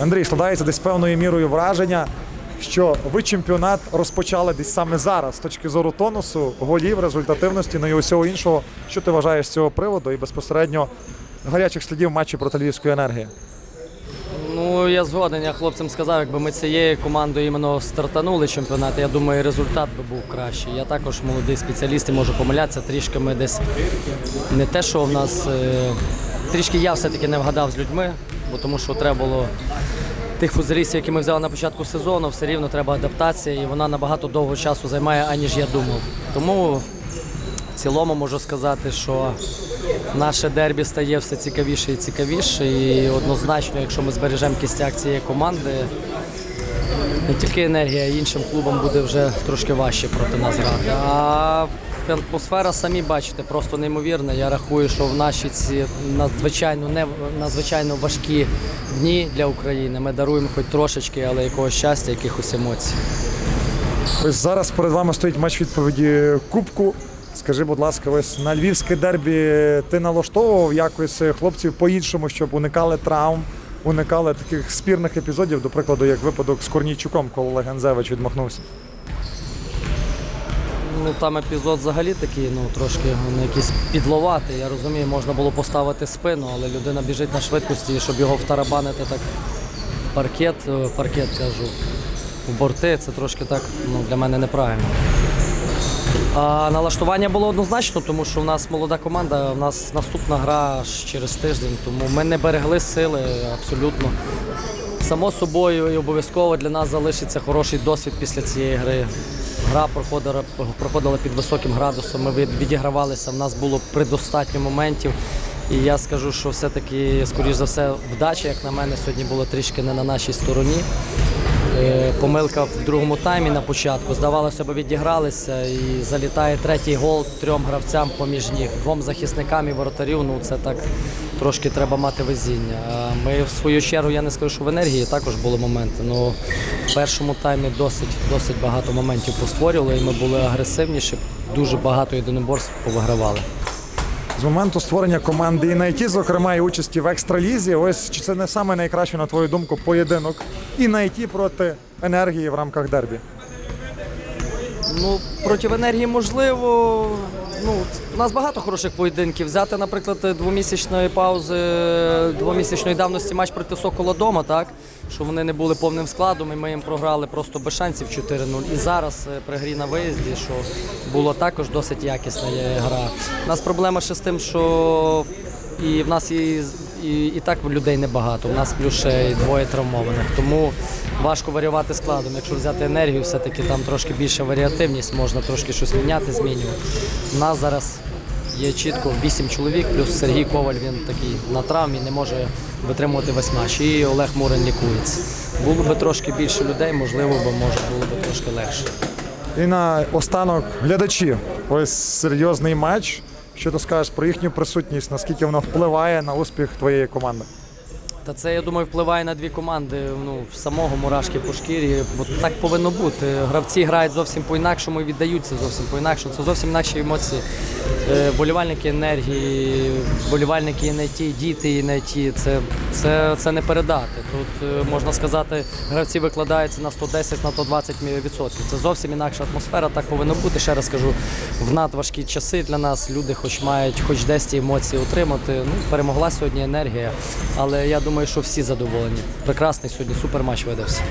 Андрій, складається десь певною мірою враження, що ви чемпіонат розпочали десь саме зараз з точки зору тонусу, голів, результативності, ну і усього іншого. Що ти вважаєш з цього приводу і безпосередньо гарячих слідів матчі проти Львівської енергії? Ну, я згоден, я хлопцям сказав, якби ми цією командою іменно стартанули чемпіонат, я думаю, результат би був кращий. Я також молодий спеціаліст і можу помилятися. Трішки ми десь не те, що в нас е, трішки я все-таки не вгадав з людьми, бо тому що треба було тих футболістів, які ми взяли на початку сезону, все рівно треба адаптація, і вона набагато довго часу займає, аніж я думав. Тому в цілому можу сказати, що наше дербі стає все цікавіше і цікавіше. І однозначно, якщо ми збережемо кістяк цієї команди, не тільки енергія, а іншим клубам буде вже трошки важче проти нас грати. А атмосфера, самі бачите, просто неймовірна. Я рахую, що в наші ці надзвичайно не надзвичайно важкі дні для України ми даруємо хоч трошечки, але якогось щастя, якихось емоцій. Ось зараз перед вами стоїть матч відповіді Кубку. Скажи, будь ласка, ось на львівське дербі ти налаштовував якось хлопців по-іншому, щоб уникали травм, уникали таких спірних епізодів, до прикладу, як випадок з Корнійчуком, коли Олег Гензевич відмахнувся. Ну там епізод взагалі такий, ну трошки ну, якийсь підловатий. Я розумію, можна було поставити спину, але людина біжить на швидкості, щоб його втарабанити так в паркет, е, в паркет кажу, в борти, це трошки так ну, для мене неправильно. А налаштування було однозначно, тому що в нас молода команда, в нас наступна гра через тиждень, тому ми не берегли сили абсолютно. Само собою і обов'язково для нас залишиться хороший досвід після цієї гри. Гра проходила, проходила під високим градусом, ми відігравалися, в нас було предостатньо моментів. І я скажу, що все-таки, скоріш за все, вдача, як на мене, сьогодні була трішки не на нашій стороні. Е, Помилка в другому таймі на початку. Здавалося б, відігралися і залітає третій гол трьом гравцям поміж ніг. Двом захисникам і воротарів. Ну це так трошки треба мати везіння. Ми в свою чергу, я не скажу, що в енергії також були моменти. Ну в першому таймі досить, досить багато моментів постворювали, і ми були агресивніші, дуже багато єдиноборств повигравали. З моменту створення команди і на ІТ, зокрема, і участі в екстралізі, ось чи це не саме найкраще, на твою думку, поєдинок і на ІТ проти енергії в рамках дербі? Ну, проти енергії можливо. Ну, у нас багато хороших поєдинків. Взяти, наприклад, двомісячної паузи, двомісячної давності матч проти Сокола дома, так? Що вони не були повним складом, і ми їм програли просто без шансів 4-0. І зараз е, при грі на виїзді, що було також досить якісна гра. У нас проблема ще з тим, що і в нас і, і, і так людей небагато. У нас плюс ще двоє травмованих. Тому важко варіювати складом. Якщо взяти енергію, все-таки там трошки більше варіативність, можна трошки щось міняти, змінювати. У нас зараз є чітко 8 чоловік, плюс Сергій Коваль, він такий на травмі, не може витримувати весь матч. І Олег Мурин лікується. Було би трошки більше людей, можливо, би може було б трошки легше. І на останок глядачі. Ось серйозний матч. Що ти скажеш про їхню присутність, наскільки вона впливає на успіх твоєї команди? Та це, я думаю, впливає на дві команди. Ну, самого мурашки по шкірі. Бо так повинно бути. Гравці грають зовсім по-інакшому і віддаються зовсім по-інакшому. Це зовсім інакші емоції. Е, Болівальники енергії, болівальники ІНТ, діти ІНТ. Це, це, це не передати. Тут е, можна сказати, гравці викладаються на 110 на 120 відсотків. Це зовсім інакша атмосфера. Так повинно бути. Ще раз кажу, в надважкі часи для нас люди хоч мають хоч десь ці емоції отримати. Ну, перемогла сьогодні енергія, але я думаю, що всі задоволені. Прекрасний сьогодні суперматч видався.